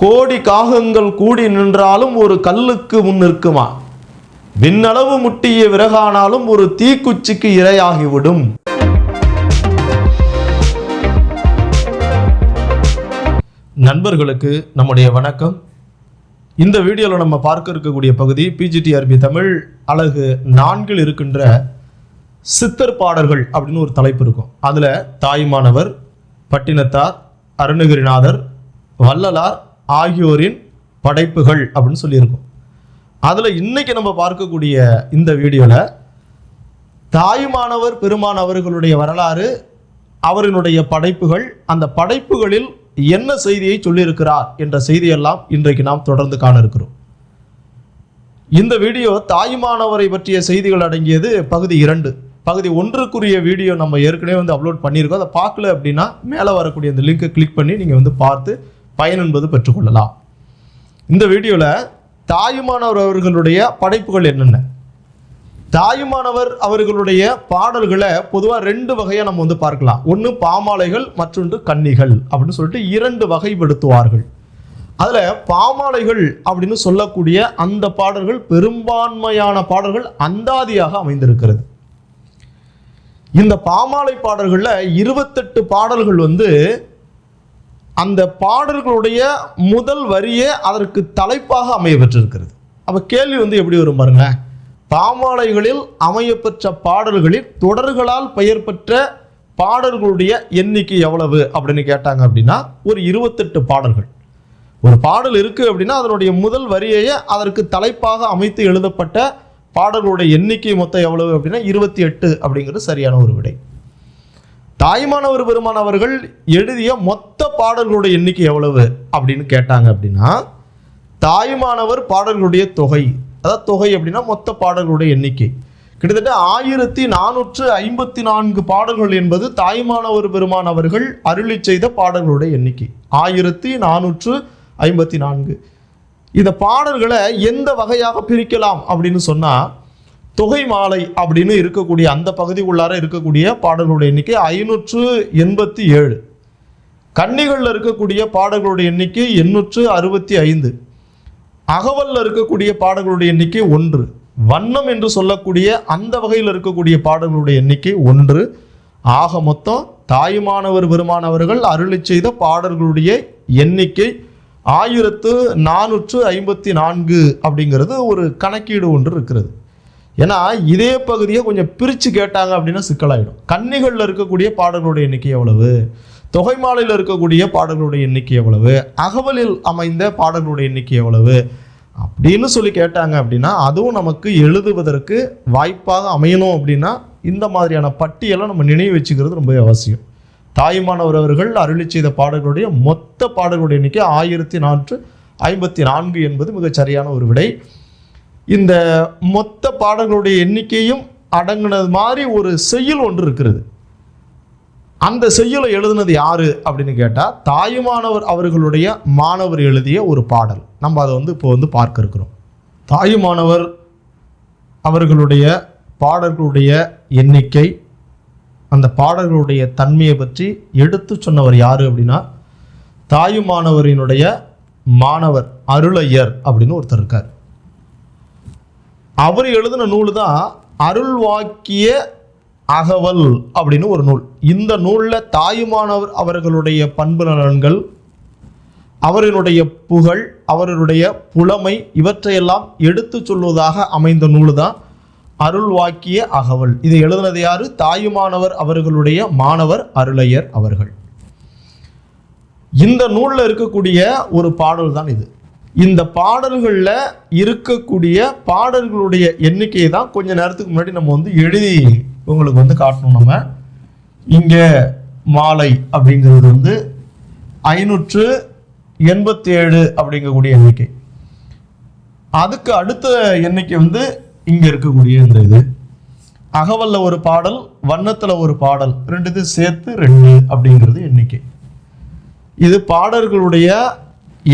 கோடி காகங்கள் கூடி நின்றாலும் ஒரு கல்லுக்கு முன் நிற்குமா? விண்ணளவு முட்டிய விறகானாலும் ஒரு தீக்குச்சிக்கு இரையாகிவிடும். நண்பர்களுக்கு நம்முடைய வணக்கம். இந்த வீடியோவில் நம்ம பார்க்க இருக்கக்கூடிய பகுதி பிஜிடிஆர்பி தமிழ் அழகு நான்கில் இருக்கின்ற சித்தர் பாடல்கள் அப்படின்னு ஒரு தலைப்பு இருக்கும். அதில் தாய்மானவர் பட்டினத்தார் அருணகிரிநாதர் வள்ளலார் ஆகியோரின் படைப்புகள் அப்படின்னு சொல்லியிருக்கோம். அதில் இன்னைக்கு நம்ம பார்க்கக்கூடிய இந்த வீடியோவில் தாயுமானவர் பெருமான் அவர்களுடைய வரலாறு அவரினுடைய படைப்புகள் அந்த படைப்புகளில் என்ன செய்தியை சொல்லியிருக்கிறார் என்ற செய்தியெல்லாம் இன்றைக்கு நாம் தொடர்ந்து காண இருக்கிறோம். இந்த வீடியோ தாயுமானவரை பற்றிய செய்திகள் அடங்கியது பகுதி இரண்டு. பகுதி ஒன்றுக்குரிய வீடியோ நம்ம ஏற்கனவே வந்து அப்லோட் பண்ணியிருக்கோம். அதை பார்க்கல அப்படின்னா மேலே வரக்கூடிய அந்த லிங்கை கிளிக் பண்ணி நீங்கள் வந்து பார்த்து பயன் என்பது பெற்றுக்கொள்ளலாம். இந்த வீடியோவில் தாயுமானவர் அவர்களுடைய படைப்புகள் என்னென்ன? தாயுமானவர் அவர்களுடைய பாடல்களை பொதுவாக ரெண்டு வகையாக நம்ம வந்து பார்க்கலாம். ஒன்று பாமாலைகள் மற்றொன்று கன்னிகள் அப்படின்னு சொல்லிட்டு இரண்டு வகைப்படுத்துவார்கள். அதில் பாமாலைகள் அப்படின்னு சொல்லக்கூடிய அந்த பாடல்கள் பெரும்பான்மையான பாடல்கள் அந்தாதியாக அமைந்திருக்கிறது. இந்த பாமாலை பாடல்களில் இருபத்தெட்டு பாடல்கள் வந்து அந்த பாடல்களுடைய முதல் வரியே அதற்கு தலைப்பாக அமைய பெற்றிருக்கிறது அப்போ கேள்வி வந்து எப்படி வரும் பாருங்களேன் பாமாலைகளில் அமையப்பெற்ற பாடல்களில் தொடர்களால் பெயர் பெற்ற பாடல்களுடைய எண்ணிக்கை எவ்வளவு அப்படின்னு கேட்டாங்க அப்படின்னா ஒரு இருபத்தெட்டு பாடல்கள். ஒரு பாடல் இருக்குது அப்படின்னா அதனுடைய முதல் வரியையே அதற்கு தலைப்பாக அமைத்து எழுதப்பட்ட பாடல்களுடைய எண்ணிக்கை மொத்தம் எவ்வளவு அப்படின்னா இருபத்தி எட்டு அப்படிங்கிறது சரியான ஒரு விடை. தாய்மானவர் பெருமான் அவர்கள் எழுதிய மொத்த பாடல்களுடைய எண்ணிக்கை எவ்வளவு அப்படின்னு கேட்டாங்க அப்படின்னா தாய்மானவர் பாடல்களுடைய தொகை. அதாவது தொகை அப்படின்னா மொத்த பாடல்களுடைய எண்ணிக்கை. கிட்டத்தட்ட ஆயிரத்தி நானூற்று ஐம்பத்தி நான்கு பாடல்கள் என்பது தாய்மானவர் பெருமான் அவர்கள் அருளி செய்த பாடல்களுடைய எண்ணிக்கை. ஆயிரத்தி நானூற்று ஐம்பத்தி நான்கு. இந்த பாடல்களை எந்த வகையாக பிரிக்கலாம் அப்படின்னு சொன்னால் தொகை மாலை அப்படின்னு இருக்கக்கூடிய அந்த பகுதி உள்ளார இருக்கக்கூடிய பாடல்களுடைய எண்ணிக்கை ஐநூற்று எண்பத்தி ஏழு. கன்னிகளில் இருக்கக்கூடிய பாடல்களுடைய எண்ணிக்கை எண்ணூற்று அறுபத்தி ஐந்து. அகவலில் இருக்கக்கூடிய பாடல்களுடைய எண்ணிக்கை ஒன்று. வண்ணம் என்று சொல்லக்கூடிய அந்த வகையில் இருக்கக்கூடிய பாடல்களுடைய எண்ணிக்கை ஒன்று. ஆக மொத்தம் தாயுமானவர் பெருமானவர்கள் அருளி செய்த பாடல்களுடைய எண்ணிக்கை ஆயிரத்து நானூற்று ஐம்பத்தி நான்கு அப்படிங்கிறது ஒரு கணக்கீடு ஒன்று இருக்கிறது. ஏன்னா இதே பகுதியை கொஞ்சம் பிரித்து கேட்டாங்க அப்படின்னா சிக்கலாயிடும். கன்னிகளில் இருக்கக்கூடிய பாடல்களுடைய எண்ணிக்கை எவ்வளவு? தொகைமாலையில் இருக்கக்கூடிய பாடல்களுடைய எண்ணிக்கை எவ்வளவு? அகவலில் அமைந்த பாடல்களுடைய எண்ணிக்கை எவ்வளவு? அப்படின்னு சொல்லி கேட்டாங்க அப்படின்னா அதுவும் நமக்கு எழுதுவதற்கு வாய்ப்பாக அமையணும் அப்படின்னா இந்த மாதிரியான பட்டியலை நம்ம நினைவு வச்சுக்கிறது ரொம்ப அவசியம். தாய்மானவர் அவர்கள் அருளி செய்த பாடல்களுடைய மொத்த பாடல்களுடைய எண்ணிக்கை ஆயிரத்தி நானூற்று ஐம்பத்தி நான்கு என்பது மிகச் சரியான ஒரு விடை. இந்த மொத்த பாடல்களுடைய எண்ணிக்கையும் அடங்குனது மாதிரி ஒரு செய்யுள் ஒன்று இருக்கிறது. அந்த செய்யுளை எழுதுனது யாரு அப்படின்னு கேட்டால் தாயுமானவர் அவர்களுடைய மாணவர் எழுதிய ஒரு பாடல். நம்ம அதை வந்து இப்போ வந்து பார்க்க இருக்கிறோம். தாயுமானவர் அவர்களுடைய பாடல்களுடைய எண்ணிக்கை அந்த பாடல்களுடைய தன்மையை பற்றி எடுத்து சொன்னவர் யாரு அப்படின்னா தாயுமானவரினுடைய மாணவர் அருளையர் அப்படின்னு ஒருத்தர் இருக்கார். அவர் எழுதின நூல் தான் அருள் வாக்கிய அகவல் அப்படின்னு ஒரு நூல். இந்த நூலில் தாயுமானவர் அவர்களுடைய பண்பு நலன்கள் அவரினுடைய புகழ் அவர்களுடைய புலமை இவற்றையெல்லாம் எடுத்து சொல்வதாக அமைந்த நூல் தான் அருள் வாக்கிய அகவல். இதை எழுதினது யாரு? தாயுமானவர் அவர்களுடைய மாணவர் அருளையர் அவர்கள். இந்த நூலில் இருக்கக்கூடிய ஒரு பாடல் தான் இது. இந்த பாடல்களில் இருக்கக்கூடிய பாடல்களுடைய எண்ணிக்கையை தான் கொஞ்ச நேரத்துக்கு முன்னாடி நம்ம வந்து எழுதி உங்களுக்கு வந்து காட்டணும் நம்ம. இங்கே மாலை அப்படிங்கிறது வந்து ஐநூற்று எண்பத்தி ஏழு அப்படிங்கக்கூடிய எண்ணிக்கை. அதுக்கு அடுத்த எண்ணிக்கை வந்து இங்கே இருக்கக்கூடிய இந்த இது. அகவல்ல ஒரு பாடல் வண்ணத்தில் ஒரு பாடல் ரெண்டுத்தையும் சேர்த்து ரெண்டு அப்படிங்கிறது எண்ணிக்கை. இது பாடல்களுடைய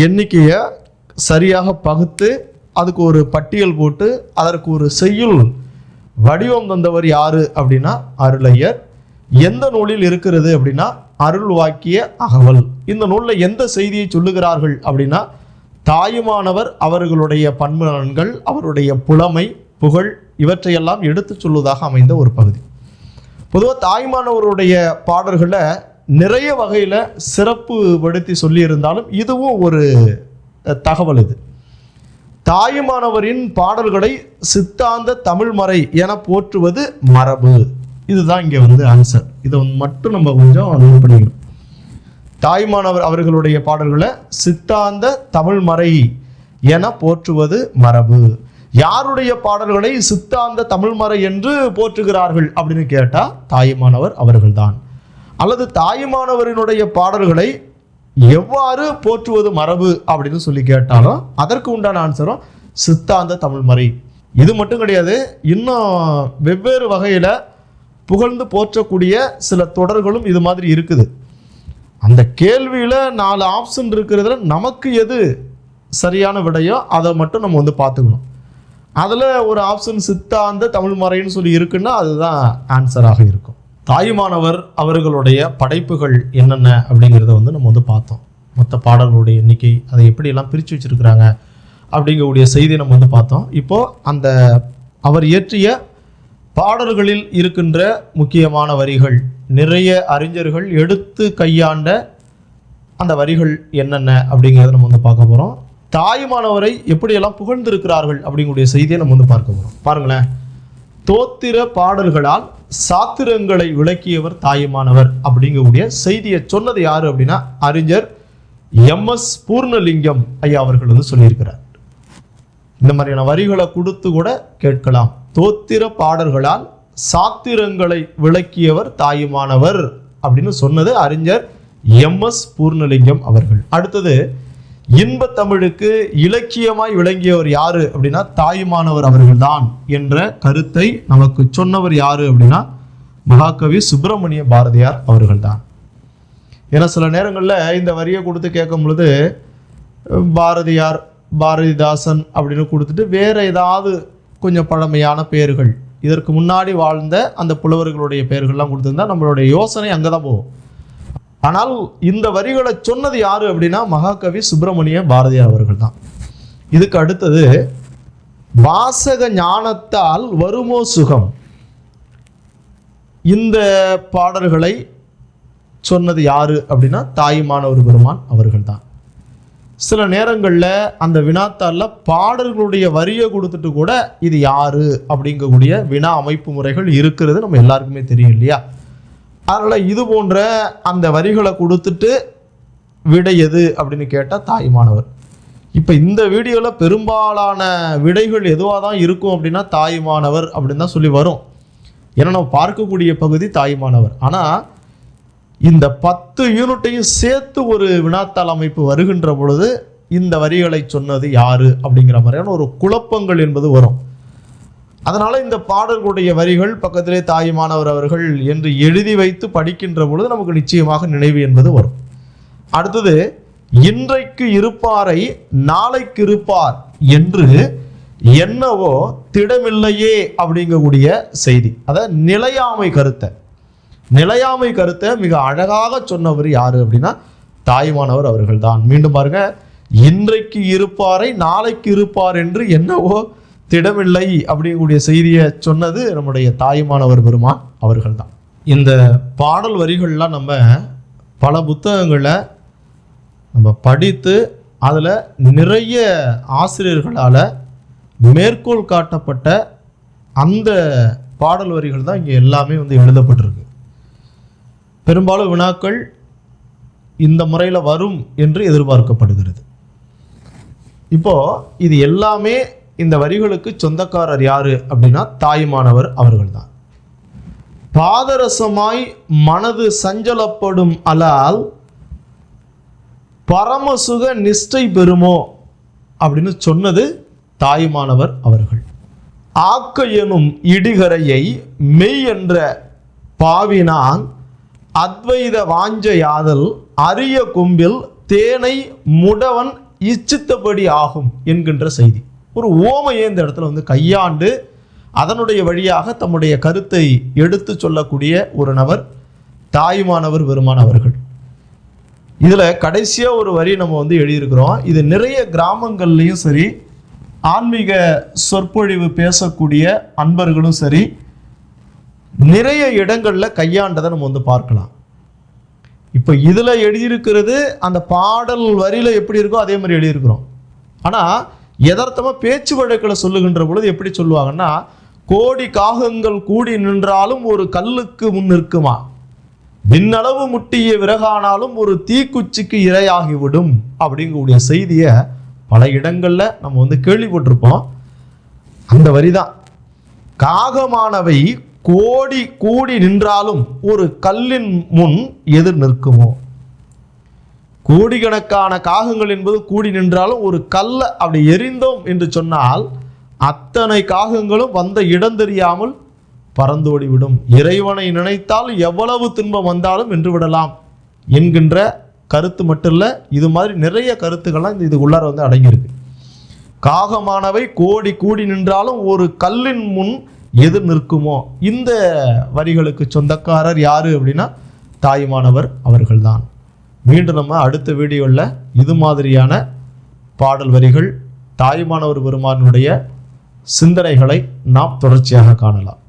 எண்ணிக்கையை சரியாக பகுத்து அதுக்கு ஒரு பட்டியல் போட்டு அதற்கு ஒரு செய்யுள் வடிவம் தந்தவர் யாரு அப்படின்னா அருளையர். எந்த நூலில் இருக்கிறது அப்படின்னா அருள் வாக்கிய அகவல். இந்த நூலில் எந்த செய்தியை சொல்லுகிறார்கள் அப்படின்னா தாயுமானவர் அவர்களுடைய பண்புலன்கள் அவருடைய புலமை புகழ் இவற்றையெல்லாம் எடுத்துச் சொல்வதாக அமைந்த ஒரு பகுதி. பொதுவாக தாய்மானவருடைய பாடல்களை நிறைய வகையில் சிறப்பு படுத்தி சொல்லியிருந்தாலும் இதுவும் ஒரு தகவல் இது. தாயுமானவரின் பாடல்களை சித்தாந்த தமிழ்மறை என போற்றுவது மரபு. இதுதான் இங்கே வந்து ஆன்சர் இதை மட்டும் நம்ம கொஞ்சம் நோட் பண்ணிக்கணும். தாய்மானவர் அவர்களுடைய பாடல்களை சித்தாந்த தமிழ்மறை என போற்றுவது மரபு. யாருடைய பாடல்களை சித்தாந்த தமிழ்மறை என்று போற்றுகிறார்கள் அப்படின்னு கேட்டால் தாயுமானவர் அவர்கள்தான். அல்லது தாயுமானவரினுடைய பாடல்களை எவ்வாறு போற்றுவது மரபு அப்படின்னு சொல்லி கேட்டாலும் அதற்கு உண்டான ஆன்சரும் சித்தாந்த தமிழ்மறை இது மட்டும் கிடையாது இன்னும் வெவ்வேறு வகையில் புகழ்ந்து போற்றக்கூடிய சில தொடர்களும் இது மாதிரி இருக்குது. அந்த கேள்வியில் நாலு ஆப்ஷன் இருக்கிறதுல நமக்கு எது சரியான விடையோ அதை மட்டும் நம்ம வந்து பார்த்துக்கணும். அதில் ஒரு ஆப்ஷன் சித்தாந்த தமிழ்மறைன்னு சொல்லி இருக்குன்னா அதுதான் ஆன்சராக இருக்கும். தாயுமானவர் அவர்களுடைய படைப்புகள் என்னென்ன அப்படிங்கிறத வந்து நம்ம வந்து பார்த்தோம். மொத்த பாடல்களுடைய எண்ணிக்கை அதை எப்படியெல்லாம் பிரித்து வச்சிருக்கிறாங்க அப்படிங்கக்கூடிய செய்தியை நம்ம வந்து பார்த்தோம். இப்போது அந்த அவர் இயற்றிய பாடல்களில் இருக்கின்ற முக்கியமான வரிகள் நிறைய அறிஞர்கள் எடுத்து கையாண்ட அந்த வரிகள் என்னென்ன அப்படிங்கிறத நம்ம வந்து பார்க்க போகிறோம் தாயுமானவரை எப்படியெல்லாம் புகழ்ந்திருக்கிறார்கள் அப்படிங்கக்கூடிய செய்தியை நம்ம வந்து பார்க்க போகிறோம் பாருங்களேன். தோத்திர பாடல்களால் சாத்திரங்களை விளக்கியவர் தாயுமானவர் அப்படிங்கக்கூடிய செய்தியை சொன்னது யாரு அப்படின்னா அறிஞர் எம் எஸ் பூர்ணலிங்கம் ஐயா அவர்கள் வந்து சொல்லியிருக்கிறார். இந்த மாதிரியான வரிகளை கொடுத்து கூட கேட்கலாம். தோத்திர பாடல்களால் சாத்திரங்களை விளக்கியவர் தாயுமானவர் அப்படின்னு சொன்னது அறிஞர் எம் எஸ் பூர்ணலிங்கம் அவர்கள். அடுத்தது இன்பத் தமிழுக்கு இலக்கியமாய் விளங்கியவர் யாரு அப்படின்னா தாயுமானவர் அவர்கள்தான் என்ற கருத்தை நமக்கு சொன்னவர் யாரு அப்படின்னா மகாகவி சுப்பிரமணிய பாரதியார் அவர்கள்தான். ஏன்னா சில நேரங்களில் இந்த வரியை கொடுத்து கேட்கும் பொழுது பாரதியார் பாரதிதாசன் அப்படின்னு கொடுத்துட்டு வேற ஏதாவது கொஞ்சம் பழமையான பெயர்கள் இதற்கு முன்னாடி வாழ்ந்த அந்த புலவர்களுடைய பெயர்கள்லாம் கொடுத்துருந்தா நம்மளுடைய யோசனை அங்கே தான் போகும். ஆனால் இந்த வரிகளை சொன்னது யாரு அப்படின்னா மகாகவி சுப்பிரமணிய பாரதியார் அவர்கள் தான். இதுக்கு அடுத்தது வாசக ஞானத்தால் வருமோ சுகம்? இந்த பாடல்களை சொன்னது யாரு அப்படின்னா தாயுமானவர் பெருமான் அவர்கள் தான். சில நேரங்களில் அந்த வினாத்தாளில் பாடல்களுடைய வரியை கொடுத்துட்டு கூட இது யாரு அப்படிங்கக்கூடிய வினா அமைப்பு முறைகள் இருக்கிறது நம்ம எல்லாருக்குமே தெரியும் இல்லையா? அதனால் இது போன்ற அந்த வரிகளை கொடுத்துட்டு விடை எது அப்படின்னு கேட்டால் தாயுமானவர் இப்போ இந்த வீடியோவில் பெரும்பாலான விடைகள் எதுவாக தான் இருக்கும் அப்படின்னா தாயுமானவர் அப்படின்னு தான் சொல்லி வரும். ஏன்னா நம்ம பார்க்கக்கூடிய பகுதி தாயுமானவர் ஆனால் இந்த பத்து யூனிட்டையும் சேர்த்து ஒரு வினாத்தாள் அமைப்பு வருகின்ற பொழுது இந்த வரிகளை சொன்னது யாரு அப்படிங்கிற மாதிரியான ஒரு குழப்பங்கள் என்பது வரும். அதனால் இந்த பாடல்களுடைய வரிகள் பக்கத்திலே தாயுமானவர் அவர்கள் என்று எழுதி வைத்து படிக்கின்ற பொழுது நமக்கு நிச்சயமாக நினைவு என்பது வரும். அடுத்தது இன்றைக்கு இருப்பாரை நாளைக்கு இருப்பார் என்று என்னவோ திடமில்லையே அப்படிங்கக்கூடிய செய்தி. அதாவது நிலையாமை கருத்தை. நிலையாமை கருத்தை மிக அழகாக சொன்னவர் யார் அப்படின்னா தாய்மானவர் அவர்கள் தான் மீண்டும் பாருங்க இன்றைக்கு இருப்பாரை நாளைக்கு இருப்பார் என்று என்னவோ திடமில்லை அப்படிங்கக்கூடிய செய்தியை சொன்னது நம்முடைய தாயுமானவர் பெருமான் அவர்கள் தான் இந்த பாடல் வரிகள்லாம் நம்ம பல புத்தகங்களை நம்ம படித்து அதில் நிறைய ஆசிரியர்களால் மேற்கோள் காட்டப்பட்ட அந்த பாடல் வரிகள் தான் இங்கே எல்லாமே வந்து எழுதப்பட்டிருக்கு. பெரும்பாலும் வினாக்கள் இந்த முறையில் வரும் என்று எதிர்பார்க்கப்படுகிறது. இப்போது இது எல்லாமே இந்த வரிகளுக்கு சொந்தக்காரர் யாரு அப்படின்னா தாயுமானவர் அவர்கள்தான். பாதரசமாய் மனது சஞ்சலப்படும் அலால் பரமசுக நிஷ்டை பெறுமோ அப்படின்னு சொன்னது தாயுமானவர் அவர்கள். ஆக்க எனும் இடிகரையை மெய் என்ற பாவினான் அத்வைத வாஞ்சையாதல் அரிய கொம்பில் தேனை முடவன் இச்சித்தபடி ஆகும் என்கின்ற செய்தி. ஒரு ஓமையை இந்த இடத்துல வந்து கையாண்டு அதனுடைய வழியாக தம்முடைய கருத்தை எடுத்து சொல்லக்கூடிய ஒரு நபர் தாயுமானவர் பெருமான் இதில் கடைசியாக ஒரு வரி நம்ம வந்து எழுதியிருக்கிறோம். இது நிறைய கிராமங்கள்லேயும் சரி ஆன்மீக சொற்பொழிவு பேசக்கூடிய அன்பர்களும் சரி நிறைய இடங்களில் கையாண்டதை நம்ம வந்து பார்க்கலாம். இப்போ இதில் எழுதியிருக்கிறது அந்த பாடல் வரியில் எப்படி இருக்கோ அதே மாதிரி எழுதியிருக்கிறோம். ஆனால் யதார்த்தமாக பேச்சு வழக்கில் சொல்லுகின்ற பொழுது எப்படி சொல்லுவாங்கன்னா கோடி காகங்கள் கூடி நின்றாலும் ஒரு கல்லுக்கு முன் நிற்குமா? விண்ணளவு முட்டிய விறகானாலும் ஒரு தீக்குச்சிக்கு இரையாகிவிடும் அப்படிங்கக்கூடிய செய்தியை பல இடங்களில் நம்ம வந்து கேள்விப்பட்டிருப்போம். அந்த வரிதான். காகமானவை கோடி கூடி நின்றாலும் ஒரு கல்லின் முன் எதிர் நிற்குமோ? கோடிக்கணக்கான காகங்கள் என்பது கூடி நின்றாலும் ஒரு கல்லை அப்படி எரிந்தோம் என்று சொன்னால் அத்தனை காகங்களும் வந்த இடம் தெரியாமல் பறந்தோடிவிடும். இறைவனை நினைத்தால் எவ்வளவு துன்பம் வந்தாலும் வென்று விடலாம் என்கின்ற கருத்து மட்டும் இல்லை இது மாதிரி நிறைய கருத்துக்கள்லாம் இந்த இதுக்குள்ளார வந்து அடங்கியிருக்கு. காகமானவை கோடி கூடி நின்றாலும் ஒரு கல்லின் முன் எது நிற்குமோ? இந்த வரிகளுக்கு சொந்தக்காரர் யாரு அப்படின்னா தாயுமானவர் அவர்கள்தான். மீண்டும் நம்ம அடுத்த வீடியோவில் இது மாதிரியான பாடல் வரிகள் தாயுமானவர் பெருமானுடைய சிந்தனைகளை நாம் தொடர்ச்சியாக காணலாம்.